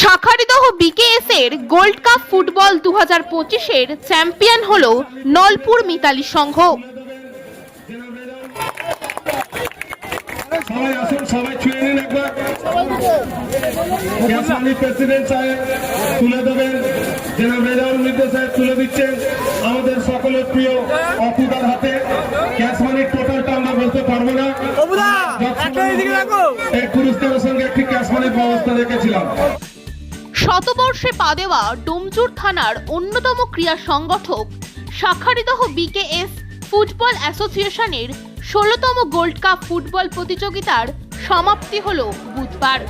শাখারিদহ BKS এর gold cup football দু হাজার পঁচিশের চ্যাম্পিয়ন হল নলপুর মিতালি সংঘ। তুলে দেবেন জেনারেল রেজাউল মির্জা সাহেব তুলে দিচ্ছেন আমাদের সকলের প্রিয় অপুদার হাতে। ক্যাশমানির টোটালটা আমরা বলতে পারব না। পুরস্কারের সঙ্গে একটি ক্যাশমানির ব্যবস্থা রেখেছিলাম। শতবর্ষে পা দেওয়া ডোমচুর থানার অন্যতম ক্রিয়া সংগঠক শাখারিদহ বিকেএস ফুটবল অ্যাসোসিয়েশনের ষোলোতম গোল্ড কাপ ফুটবল প্রতিযোগিতার সমাপ্তি হল বুধবার।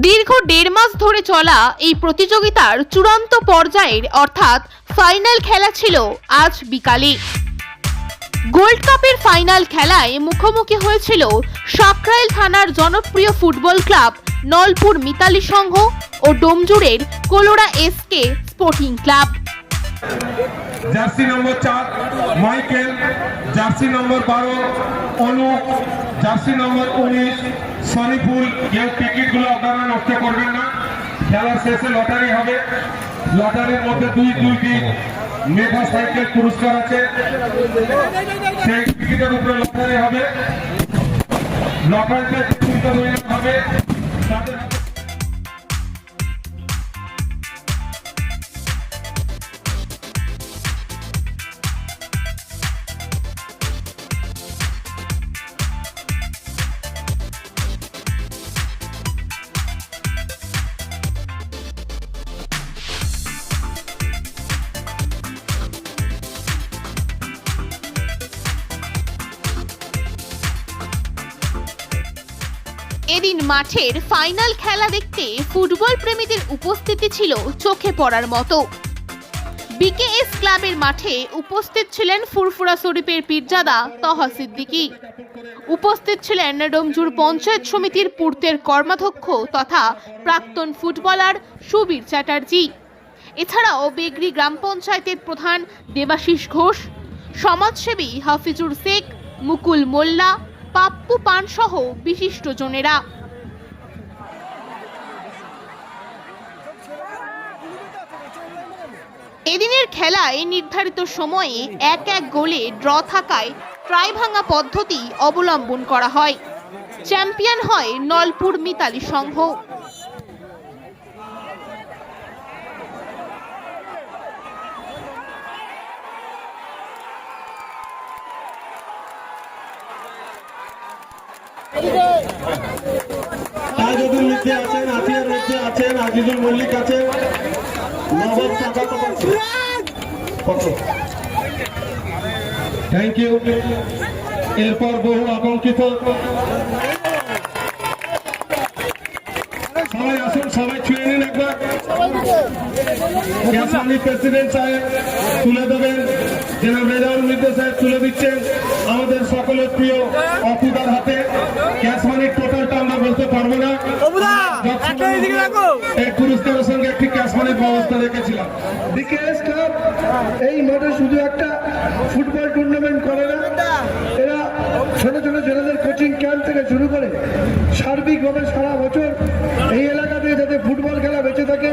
দীর্ঘ দেড় মাস ধরে চলা এই প্রতিযোগিতার চূড়ান্ত পর্যায়ের অর্থাৎ ফাইনাল খেলা ছিল আজ বিকালে। গোল্ড কাপের ফাইনাল খেলায় মুখোমুখি হয়েছিল সাকরাইল থানার জনপ্রিয় ফুটবল ক্লাব নলপুর মিতালি সংঘ ও ডোমজুড়ের Kolora SK sporting club. Jersey number চার, মাইকেল, জার্সি নম্বর বারো অনু জার্সি নম্বর উনিশ, সনিফুল, কেউ টিকিটগুলো আপনারা নষ্ট করবেন না। খেলার শেষে লটারি হবে। লটারির মধ্যে দুই দুইটি মেঘা সাইকেল পুরস্কার আছে। সেই টিকিটের উপরে লটারি হবে। লটারিতে হবে। এদিন মাঠের ফাইনাল খেলা দেখতে ফুটবল প্রেমীদের উপস্থিতি ছিল চোখে পড়ার মতো। বিকেএস ক্লাবের মাঠে উপস্থিত ছিলেন ফুরফুরা শরীফের পীরজাদা তহা সিদ্দিকী উপস্থিত ছিলেন ডোমজুর পঞ্চায়েত সমিতির পূর্তের কর্মাধ্যক্ষ তথা প্রাক্তন ফুটবলার সুবীর চ্যাটার্জি। এছাড়াও বেগরি গ্রাম পঞ্চায়েতের প্রধান দেবাশিস ঘোষ, সমাজসেবী হাফিজুর শেখ, মুকুল মোল্লা পাপ্পু পান সহ বিশিষ্টজনেরা এদিনের খেলায় নির্ধারিত সময়ে এক এক গোলে ড্র থাকায় ট্রাই ভাঙা পদ্ধতি অবলম্বন করা হয়। চ্যাম্পিয়ন হয় নলপুর মিতালি সংঘ। তাজুদ্দিন মধ্যে আছেন আতিয়ার মধ্যে আছেন, আজিজুল মল্লিক আছেন। নবাব টাকা থ্যাংক ইউ এরপর বহু আকাঙ্ক্ষিত। সবাই আসুন, সবাই ছুঁয়ে নিন একবার। প্রেসিডেন্ট সাহেব তুলে দেবেন। জেনারেল মির্জা সাহেব তুলে দিচ্ছেন। আমাদের সকলের প্রিয় অপুদার হাতে গ্যাসমানির টোটালটা আমরা বলতে পারব না অবুদা একটা এদিকে রাখো এই পুরস্কারের সঙ্গে একটি ব্যবস্থা রেখেছিলাম। বিকেএস ক্লাব এই মাঠে শুধু একটা ফুটবল টুর্নামেন্ট করে না, এরা ছোট ছোট ছেলেদের কোচিং ক্যাম্প থেকে শুরু করে সার্বিকভাবে সারা বছর এই এলাকা এলাকাতে যাতে ফুটবল খেলা বেঁচে থাকে।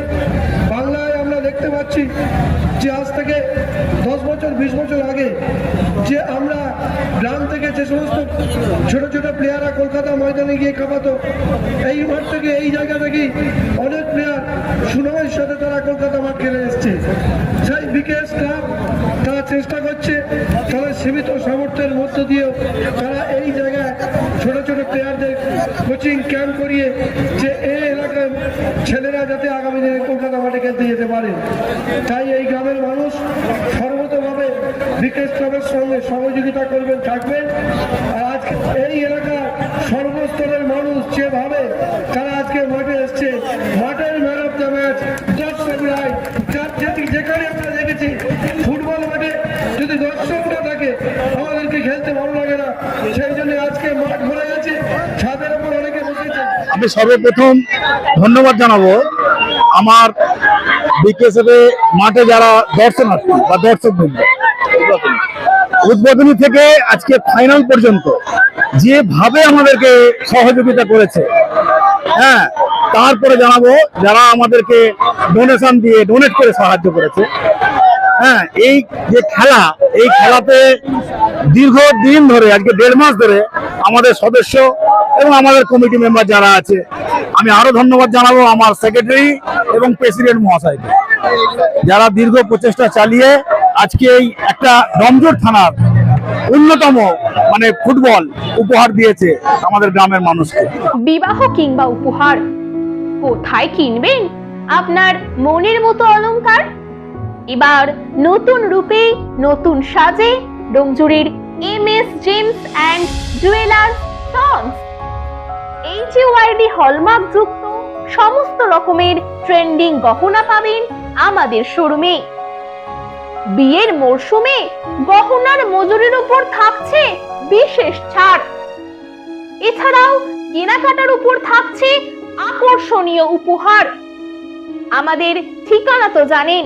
বাংলায় আমরা দেখতে পাচ্ছি যে আজ থেকে দশ বছর, বিশ বছর আগে যে আমরা গ্রাম থেকে যে সমস্ত ছোট ছোট প্লেয়াররা কলকাতা ময়দানে গিয়ে কাঁপাতো। এই মাঠ থেকে, এই জায়গা থেকেই অনেক প্লেয়ার সুনামের সাথে তারা কলকাতা মাঠ খেলে এসছে। সেই বিকেএস ক্লাব তারা চেষ্টা করছে তারা সীমিত সামর্থ্যের মধ্য দিয়েও তারা এই জায়গায় ছোট ছোট প্লেয়ারদের কোচিং ক্যাম্প করিয়ে যে এই এলাকার ছেলেরা যাতে আগামী দিনে কলকাতা মাঠে খেলতে যেতে পারে। তাই এই গ্রামের মানুষ সর্বতভাবে বিকেশ ক্লাবের সঙ্গে সহযোগিতা করবেন থাকবেন আর আজ এই এলাকার সর্বস্তরের মানুষ যেভাবে তারা আজকে মাঠে এসছে মাঠের ম্যান অফ দ্য ম্যাচ দর্শক আমি সর্বপ্রথম ধন্যবাদ জানাব আমার বিকেএসএফ মাঠে যারা দর্শনার্থী বা দর্শক বৃন্দ। উদ্বোধনী থেকে আজকে ফাইনাল পর্যন্ত যেভাবে আমাদেরকে সহযোগিতা করেছে হ্যাঁ তারপরে জানাব যারা আমাদেরকে ডোনেশন দিয়ে ডোনেট করে সাহায্য করেছে। হ্যাঁ এই যে খেলা, এই খেলাতে দীর্ঘ দিন ধরে, আজকে দেড় মাস ধরে আমাদের সদস্য এবং আমাদের কমিটি মেম্বার যারা আছে, আমি আরও ধন্যবাদ জানাব আমার সেক্রেটারি এবং প্রেসিডেন্ট মহাশয়কে, যারা দীর্ঘ প্রচেষ্টা চালিয়ে আজকে এই একটা রমজোর থানার অন্যতম মানে ফুটবল উপহার দিয়েছে আমাদের গ্রামের মানুষকে। বিবাহ কিংবা উপহার কোথায় কিনবেন? আপনার মনের মতো অলংকার এবার নতুন রূপে, নতুন সাজে ডোমজুরির M S gems and jewellers sons HUID hallmark যুক্ত সমস্ত রকমের ট্রেন্ডিং গহনা পাবেন আমাদের শোরুমে। বিয়ের মরশুমে গহনার মজুরির উপর থাকছে বিশেষ ছাড়। এছাড়াও কেনাকাটার উপর থাকছে আকর্ষণীয় উপহার। আমাদের ঠিকানা তো জানেন